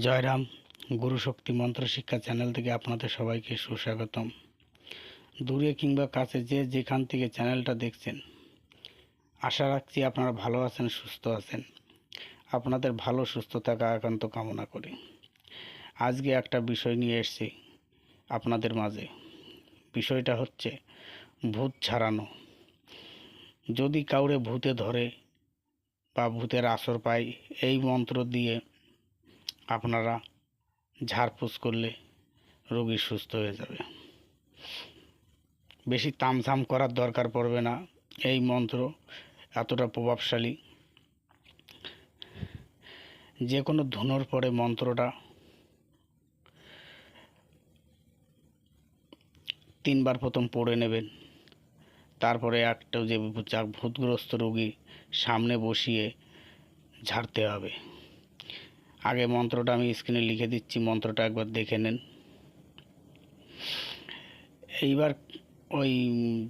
জয়রাম গুরুশক্তি মন্ত্র শিক্ষা চ্যানেল থেকে আপনাদের সবাইকে সুস্বাগতম। দূরে কিংবা কাছে যে যেখান থেকে চ্যানেলটা দেখছেন, আশা রাখছি আপনারা ভালো আছেন, সুস্থ আছেন। আপনাদের ভালো সুস্থ থাকা একান্ত কামনা করি। আজকে একটা বিষয় নিয়ে এসেছি আপনাদের মাঝে। বিষয়টা হচ্ছে ভূত ছাড়ানো। যদি কাউরে ভূতে ধরে বা ভূতের আসর পায়, এই মন্ত্র দিয়ে আপনারা ঝাড়ফুঁস করলে রোগী সুস্থ হয়ে যাবে। বেশি তামঝাম করার দরকার পড়বে না। এই মন্ত্র এতটা প্রভাবশালী। যে কোনো ধুনোর পরে মন্ত্রটা তিনবার প্রথম পড়ে নেবেন। তারপরে একটা যা ভূতগ্রস্ত রোগী সামনে বসিয়ে ঝাড়তে হবে। আগে মন্ত্রটা আমি স্ক্রিনে লিখে দিচ্ছি, মন্ত্রটা একবার দেখে নেন। এইবার ওই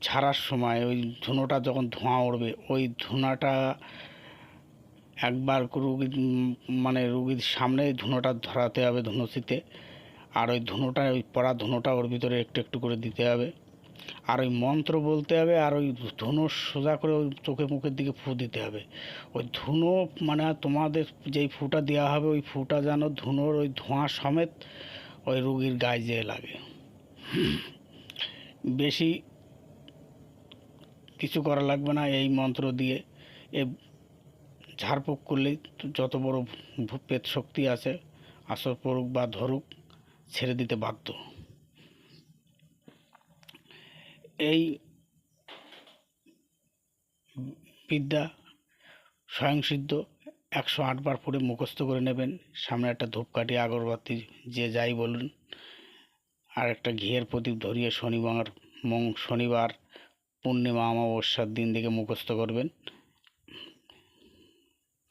ঝাড়ার সময়, ওই ধুনোটা যখন ধোঁয়া উঠবে ওই ধুনাটা একবার রুগী মানে রুগীর সামনে ধুনোটা ধরাতে হবে ধুনুচিতে আর ওই ধুনোটা, ওই পড়া ধুনোটা ওর ভিতরে একটু একটু করে দিতে হবে। আর ওই মন্ত্র বলতে হবে, আর ওই ধুনো সোজা করে ওই চোখে মুখের দিকে ফু দিতে হবে। ওই ধুনো মানে তোমাদের যেই ফুটা দেওয়া হবে, ওই ফুটা যেন ধুনোর ওই ধোঁয়া সমেত ওই রুগীর গায়ে যেয়ে লাগে। বেশি কিছু করা লাগবে না, এই মন্ত্র দিয়ে। এ ঝাড়ফুঁক করলেই যত বড় ভূপেত শক্তি আছে আসর পড়ুক বা ধরুক, ছেড়ে দিতে বাধ্য। এই বিদ্যা স্বয়ংসিদ্ধ একশো আটবার পরে মুখস্থ করে নেবেন। সামনে একটা ধূপকাঠি, আগরবাতি, যে যাই বলুন। আর একটা ঘিয়ের প্রদীপ ধরিয়ে শনিবার, মং শনিবার, পূর্ণিমা, অমাবস্যার দিন দিকে মুখস্থ করবেন।